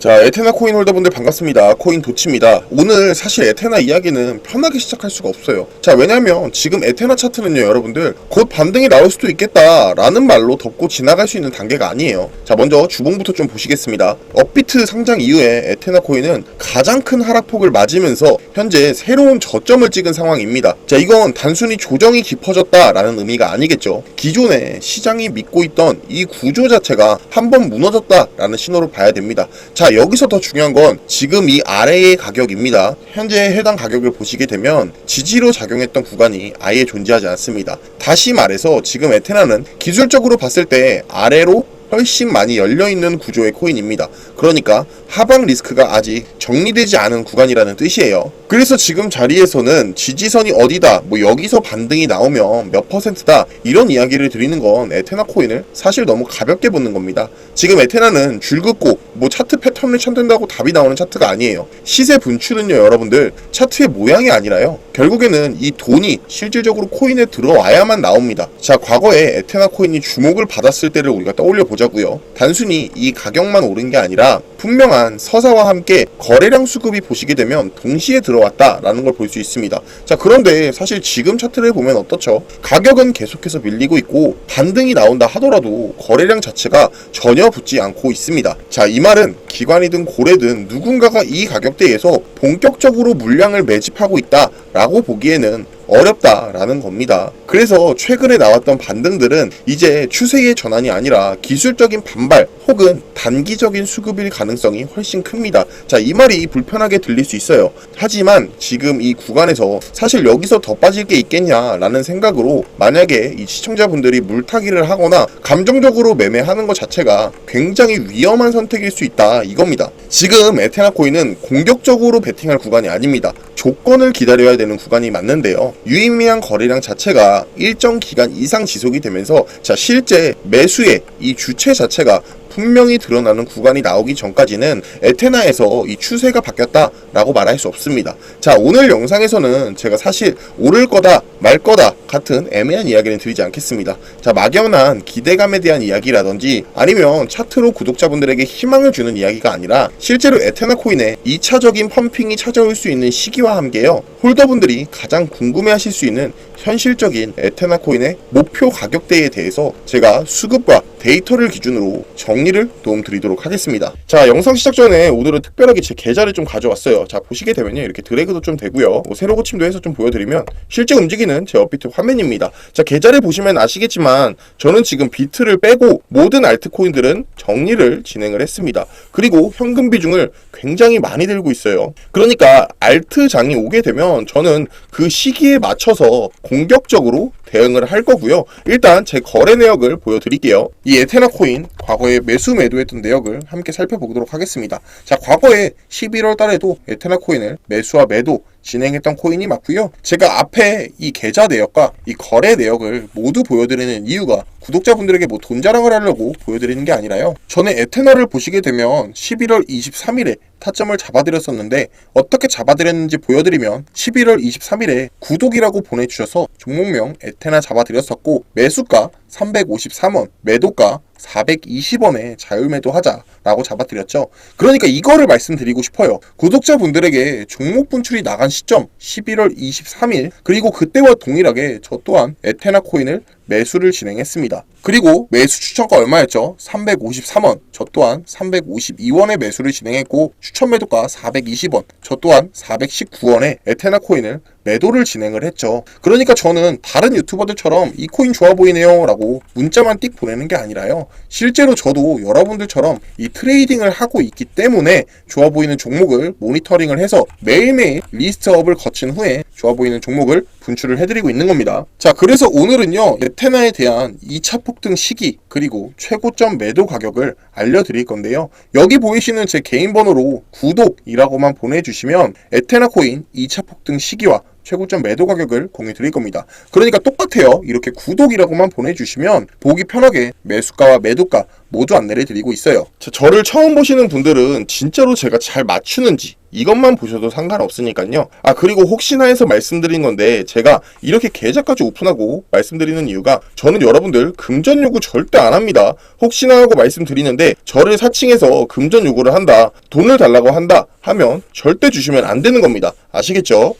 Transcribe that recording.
자, 에테나 코인 홀더분들 반갑습니다. 코인 도치입니다. 오늘 사실 에테나 이야기는 편하게 시작할 수가 없어요. 자, 왜냐면 지금 에테나 차트는요, 여러분들 곧 반등이 나올 수도 있겠다 라는 말로 덮고 지나갈 수 있는 단계가 아니에요. 자, 먼저 주봉부터 좀 보시겠습니다. 업비트 상장 이후에 에테나 코인은 가장 큰 하락폭을 맞으면서 현재 새로운 저점을 찍은 상황입니다. 자, 이건 단순히 조정이 깊어졌다 라는 의미가 아니겠죠. 기존에 시장이 믿고 있던 이 구조 자체가 한번 무너졌다 라는 신호로 봐야 됩니다. 자, 여기서 더 중요한 건 지금 이 아래의 가격입니다. 현재 해당 가격을 보시게 되면 지지로 작용했던 구간이 아예 존재하지 않습니다. 다시 말해서 지금 에테나는 기술적으로 봤을 때 아래로 훨씬 많이 열려있는 구조의 코인입니다. 그러니까 하방 리스크가 아직 정리되지 않은 구간이라는 뜻이에요. 그래서 지금 자리에서는 지지선이 어디다, 뭐 여기서 반등이 나오면 몇 퍼센트다, 이런 이야기를 드리는 건 에테나 코인을 사실 너무 가볍게 보는 겁니다. 지금 에테나는 줄 긋고 뭐 차트 패턴을 찾는다고 답이 나오는 차트가 아니에요. 시세 분출은요, 여러분들 차트의 모양이 아니라요. 결국에는 이 돈이 실질적으로 코인에 들어와야만 나옵니다. 자, 과거에 에테나 코인이 주목을 받았을 때를 우리가 떠올려 보자고요. 단순히 이 가격만 오른 게 아니라 분명한 서사와 함께 거래량 수급이 보시게 되면 동시에 들어왔다라는 걸 볼 수 있습니다. 자, 그런데 사실 지금 차트를 보면 어떻죠? 가격은 계속해서 밀리고 있고 반등이 나온다 하더라도 거래량 자체가 전혀 붙지 않고 있습니다. 자, 이 말은 기관이든 고래든 누군가가 이 가격대에서 본격적으로 물량을 매집하고 있다라고 보기에는 어렵다라는 겁니다. 그래서 최근에 나왔던 반등들은 이제 추세의 전환이 아니라 기술적인 반발 혹은 단기적인 수급일 가능성이 훨씬 큽니다. 자, 이 말이 불편하게 들릴 수 있어요. 하지만 지금 이 구간에서 사실 여기서 더 빠질 게 있겠냐라는 생각으로 만약에 이 시청자분들이 물타기를 하거나 감정적으로 매매하는 것 자체가 굉장히 위험한 선택일 수 있다 이겁니다. 지금 에테나 코인은 공격적으로 베팅할 구간이 아닙니다. 조건을 기다려야 되는 구간이 맞는데요. 유의미한 거래량 자체가 일정 기간 이상 지속이 되면서 자 실제 매수의 이 주체 자체가 분명히 드러나는 구간이 나오기 전까지는 에테나에서 이 추세가 바뀌었다라고 말할 수 없습니다. 자, 오늘 영상에서는 제가 사실 오를 거다, 말 거다 같은 애매한 이야기는 드리지 않겠습니다. 자, 막연한 기대감에 대한 이야기라든지 아니면 차트로 구독자분들에게 희망을 주는 이야기가 아니라 실제로 에테나 코인의 2차적인 펌핑이 찾아올 수 있는 시기와 함께요. 홀더분들이 가장 궁금해 하실 수 있는 현실적인 에테나 코인의 목표 가격대에 대해서 제가 수급과 데이터를 기준으로 정 리를 도움드리도록 하겠습니다. 자, 영상 시작 전에 오늘은 특별하게 제 계좌를 좀 가져왔어요. 자, 보시게 되면요. 이렇게 드래그도 좀 되고요. 뭐 세로 고침도 해서 좀 보여드리면 실제 움직이는 제 업비트 화면입니다. 자, 계좌를 보시면 아시겠지만 저는 지금 비트를 빼고 모든 알트코인들은 정리를 진행을 했습니다. 그리고 현금 비중을 굉장히 많이 들고 있어요. 그러니까 알트장이 오게 되면 저는 그 시기에 맞춰서 공격적으로 대응을 할 거고요. 일단 제 거래 내역을 보여드릴게요. 이 에테나 코인 과거에 매수 매도했던 내역을 함께 살펴보도록 하겠습니다. 자, 과거에 11월 달에도 에테나 코인을 매수와 매도 진행했던 코인이 맞고요. 제가 앞에 이 계좌 내역과 이 거래 내역을 모두 보여드리는 이유가 구독자분들에게 뭐 돈 자랑을 하려고 보여드리는 게 아니라요. 전에 에테나를 보시게 되면 11월 23일에 타점을 잡아드렸었는데 어떻게 잡아드렸는지 보여드리면 11월 23일에 구독이라고 보내주셔서 종목명 에테나 잡아드렸었고 매수가 353원, 매도가 420원에 자율매도 하자라고 잡아드렸죠. 그러니까 이거를 말씀드리고 싶어요. 구독자분들에게 종목 분출이 나간 시점 11월 23일 그리고 그때와 동일하게 저 또한 에테나 코인을 매수를 진행했습니다. 그리고 매수 추천가 얼마였죠? 353원. 저 또한 352원에 매수를 진행했고 추천 매도가 420원. 저 또한 419원에 에테나 코인을 매도를 진행을 했죠. 그러니까 저는 다른 유튜버들처럼 이 코인 좋아 보이네요 라고 문자만 띡 보내는 게 아니라요. 실제로 저도 여러분들처럼 이 트레이딩을 하고 있기 때문에 좋아 보이는 종목을 모니터링을 해서 매일매일 리스트업을 거친 후에 좋아 보이는 종목을 분출을 해드리고 있는 겁니다. 자, 그래서 오늘은요, 에테나에 대한 2차 폭등 시기, 그리고 최고점 매도 가격을 알려드릴 건데요. 여기 보이시는 제 개인 번호로 구독이라고만 보내주시면 에테나 코인 2차 폭등 시기와 최고점 매도 가격을 공유 드릴 겁니다. 그러니까 똑같아요. 이렇게 구독이라고만 보내주시면 보기 편하게 매수가와 매도가 모두 안내를 드리고 있어요. 자, 저를 처음 보시는 분들은 진짜로 제가 잘 맞추는지 이것만 보셔도 상관없으니까요. 아 그리고 혹시나 해서 말씀드린 건데 제가 이렇게 계좌까지 오픈하고 말씀드리는 이유가 저는 여러분들 금전 요구 절대 안 합니다. 혹시나 하고 말씀드리는데 저를 사칭해서 금전 요구를 한다, 돈을 달라고 한다 하면 절대 주시면 안 되는 겁니다. 아시겠죠?